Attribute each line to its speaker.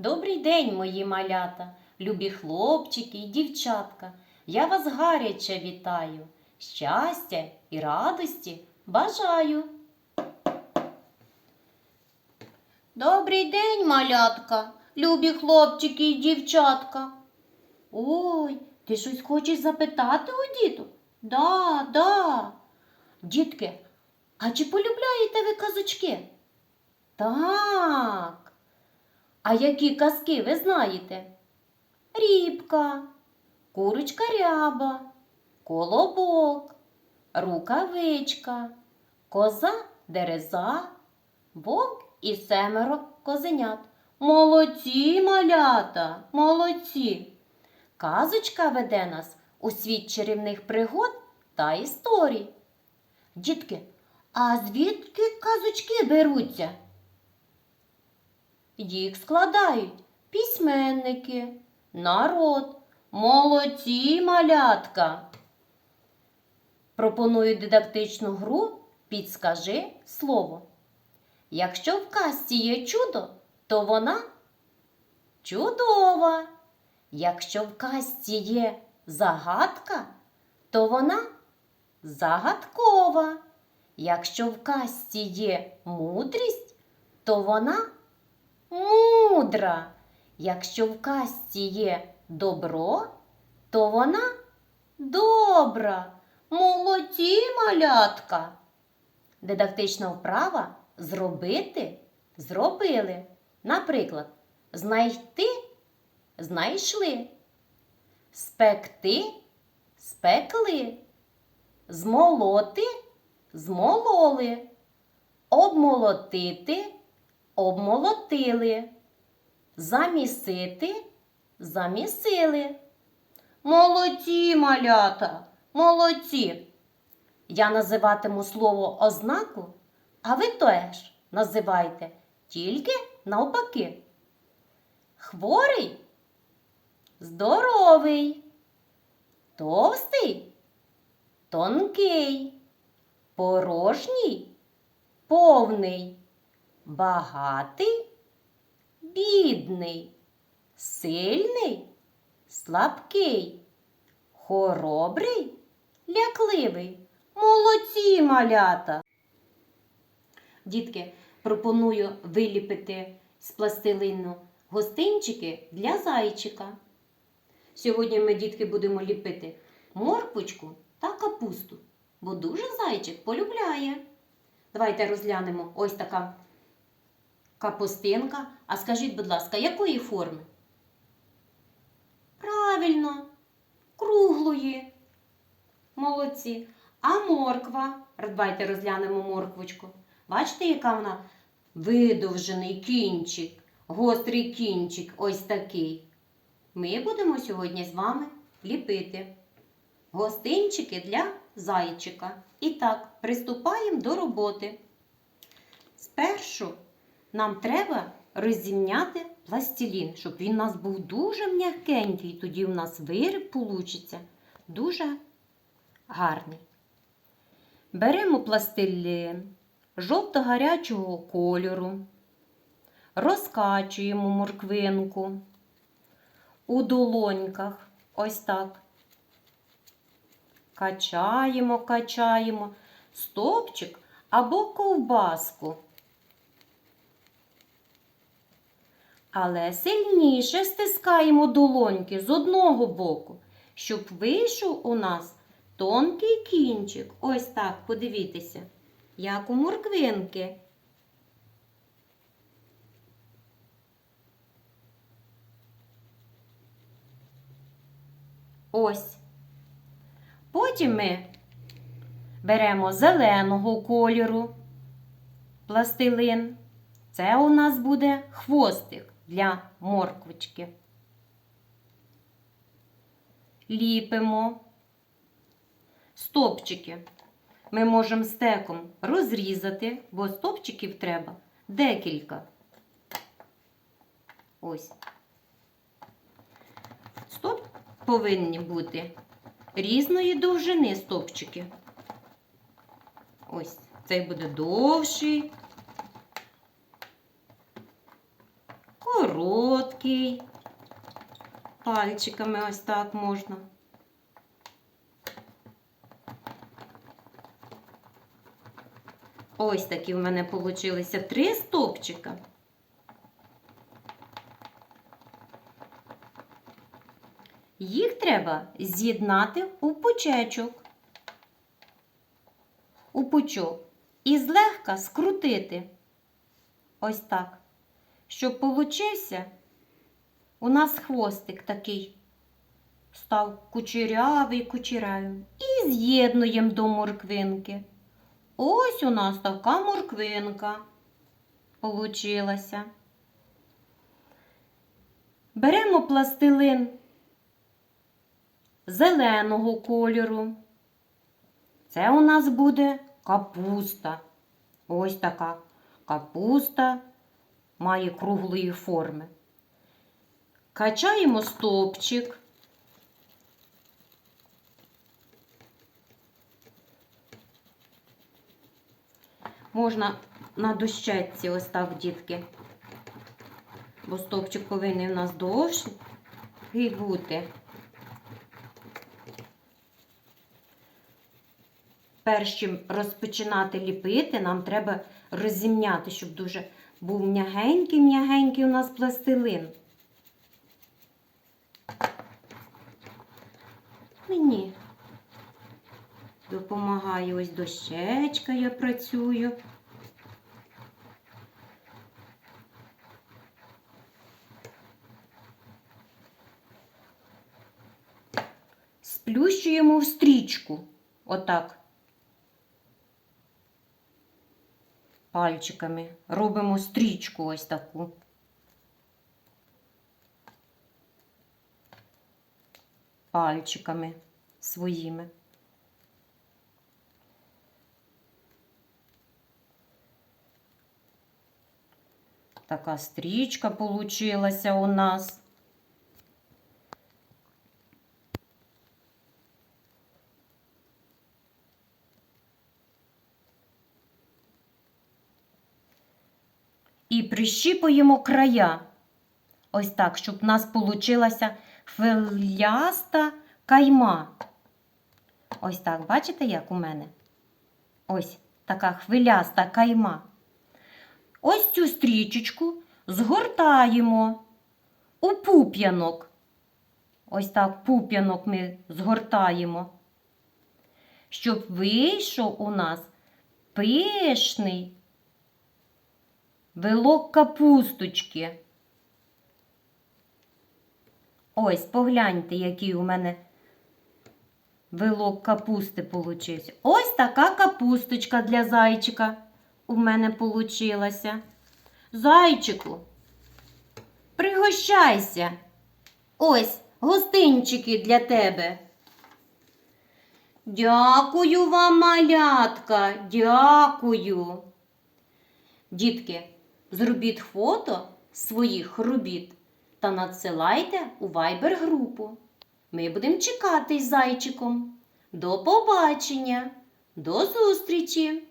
Speaker 1: Добрий день, мої малята, любі хлопчики і дівчатка. Я вас гаряче вітаю. Щастя і радості бажаю. Добрий день, малятка, любі хлопчики і дівчатка. Ой, ти щось хочеш запитати у діток? Да, да. Дітки, а чи полюбляєте ви казочки? Так. А які казки ви знаєте? Рібка, курочка ряба, колобок, рукавичка, коза дереза, вовк і семеро козенят. Молодці, малята, молодці. Казочка веде нас у світ чарівних пригод та історій. Дітки, а звідки казочки беруться? Їх складають письменники, народ, молодці малятка. Пропоную дидактичну гру Підскажи слово. Якщо в казці є чудо, то вона чудова. Якщо в казці є загадка, то вона загадкова. Якщо в казці є мудрість, то вона мудра. Якщо в казці є добро, то вона добра. Молодці малятка. Дидактична вправа зробити зробили. Наприклад, знайти знайшли, спекти спекли, змолоти змололи, обмолотити обмолотили, замісити замісили. Молодці, малята, молодці. Я називатиму слово ознаку, а ви теж називайте тільки навпаки. Хворий здоровий, товстий, тонкий, порожній, повний, багатий, бідний, сильний, слабкий, хоробрий, лякливий. Молодці малята. Дітки, пропоную виліпити з пластилину гостинчики для зайчика. Сьогодні ми, дітки, будемо ліпити морквочку та капусту, бо дуже зайчик полюбляє. Давайте розглянемо ось така капустинка. А скажіть, будь ласка, якої форми? Правильно, круглої. Молодці. А морква? Давайте розглянемо морквочку. Бачите, яка вона видовжений кінчик, гострий кінчик, ось такий. Ми будемо сьогодні з вами ліпити гостинчики для зайчика. І так, приступаємо до роботи. Спершу нам треба розімняти пластилін, щоб він у нас був дуже м'якенький, тоді у нас виріб получиться дуже гарний. Беремо пластилін жовто-гарячого кольору, розкачуємо морквинку у долоньках. Ось так. Качаємо, качаємо стопчик або ковбаску. Але сильніше стискаємо долоньки з одного боку, щоб вийшов у нас тонкий кінчик. Ось так, подивіться, як у морквинки. Ось. Потім ми беремо зеленого кольору пластилин. Це у нас буде хвостик для морквочки. Ліпимо стопчики. Ми можемо стеком розрізати, бо стопчиків треба декілька. Ось. Стоп повинні бути різної довжини стопчики. Ось, цей буде довший, короткий. Пальчиками ось так можна. Ось такі в мене получилися три стопчика. Їх треба з'єднати у пучечок. У пучок. І злегка скрутити. Ось так. Щоб получився у нас хвостик такий. Став кучерявий кучерявий. І з'єднуємо до морквинки. Ось у нас така морквинка получилася. Беремо пластилин зеленого кольору. Це у нас буде капуста. Ось така капуста має круглої форми. Качаємо стовпчик. Можна на дощечці ось так, дітки. Бо стовпчик повинен у нас довший бути. Перш чим розпочинати ліпити, нам треба розімняти, щоб дуже був м'ягенький-м'ягенький у нас пластилин. Мені допомагає ось дощечка, я працюю. Сплющуємо в стрічку. Отак. Пальчиками робимо стрічку ось таку. Пальчиками своїми. Така стрічка получилася у нас. І прищіпуємо края. Ось так, щоб у нас получилася хвиляста кайма. Ось так, бачите, як у мене? Ось така хвиляста кайма. Ось цю стрічечку згортаємо у пуп'янок. Ось так пуп'янок ми згортаємо, щоб вийшов у нас пишний вилок капусточки. Ось, погляньте, який у мене вилок капусти получився. Ось така капусточка для зайчика у мене получилася. Зайчику, пригощайся. Ось гостинчики для тебе. Дякую вам, малятка, дякую. Дітки, зробіть фото своїх робіт та надсилайте у Viber групу. Ми будемо чекати з зайчиком. До побачення, до зустрічі!